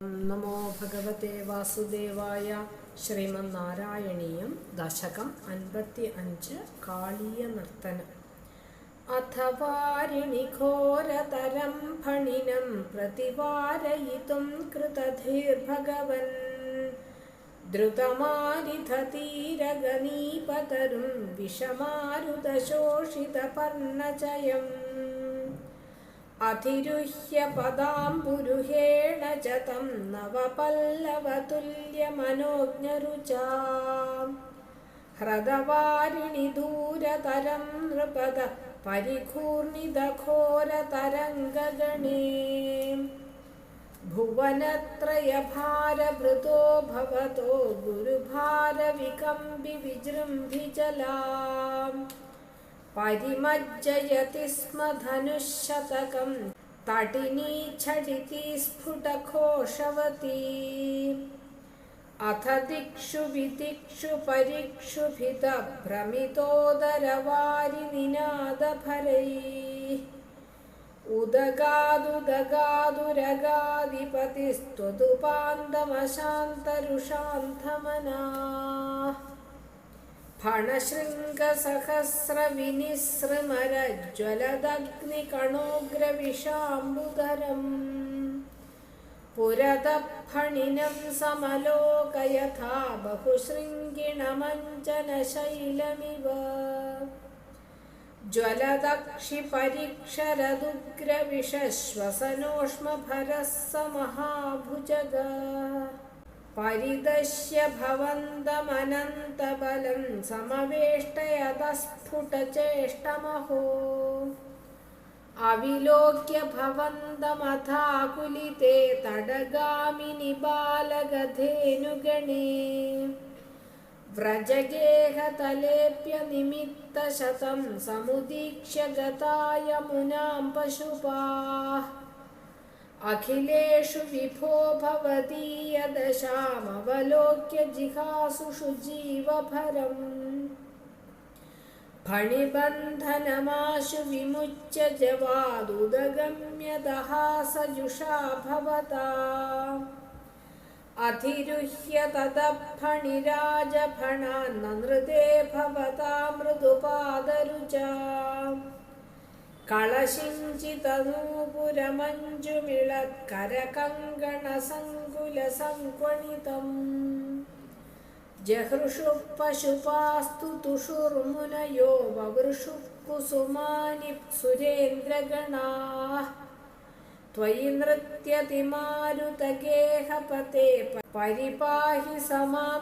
നമോ ഭഗവത്തെ വാസുദേവായ ശ്രീമന്നാരായണീയം ദശകം അൻപത്തി അഞ്ച് കാളീയ നർത്തനം അഥവാരിണി ഘോരതരം ഫണിനം പ്രതിവാരയിതും കൃതധീർഭഗവൻ. ദ്രുതമാരിധതീരഗണീപതരും വിഷമാരുതശോഷിതപർണചയം अधिरुह्य पदाम्बुरुहेण च तं नवपल्लवतुल्यमनोज्ञरुचा ह्रदवारिणि दूरतरं नृपद परिघूर्णिदघोरतरङ्गगणे भुवनत्रयभारभृतो भवतो गुरुभारविकम्बि विजृम्भिजलाम् परिमज्जयति स्म धनुःशतकं तटिनी झटिति स्फुटघोषवती अथ दिक्षु विदिक्षु परिक्षुभितभ्रमितोदरवारिनिनादभरैः उदगादुदगादुरगाधिपतिस्त्वदुपान्तमशान्तरुषान्तमनाः फणशृङ्गसहस्रविनिसृमरज्वलदग्निकणोग्रविषाम्बुधरम् पुरतः फणिनं समलोकयथा बहुशृङ्गिणमञ्जनशैलमिव ज्वलदक्षिपरीक्षरदुग्रविषश्वसनोष्मभरः स महाभुजगा परिदश्य भवन्तमनन्तबलं समवेष्टयतस्फुटचेष्टमहो अविलोक्य भवन्तमथाकुलिते तडगामिनि बालगधेनुगणे व्रजगेहतलेऽप्यनिमित्तशतं समुदीक्ष्य गता यमुनां पशुपाः अखिलेषु विभो भवती जिहासुषु जीवभरम् फणिबन्धनमाशु विमुच्य जवादुदगम्यतः सजुषा भवता। अधिरुह्य ततः फणिराजफणान्न नृते भवता मृदुपादरुचा। कळशिञ्चितनूपुरमञ्जुमिळत्करकङ्गणसङ्कुलसङ्क्वणितम् जहृषुः पशुपास्तु तुषुर्मुनयो ववृषुः कुसुमानि सुरेन्द्रगणाः त्वयि नृत्यति मारुतगेहपते परिपाहि समां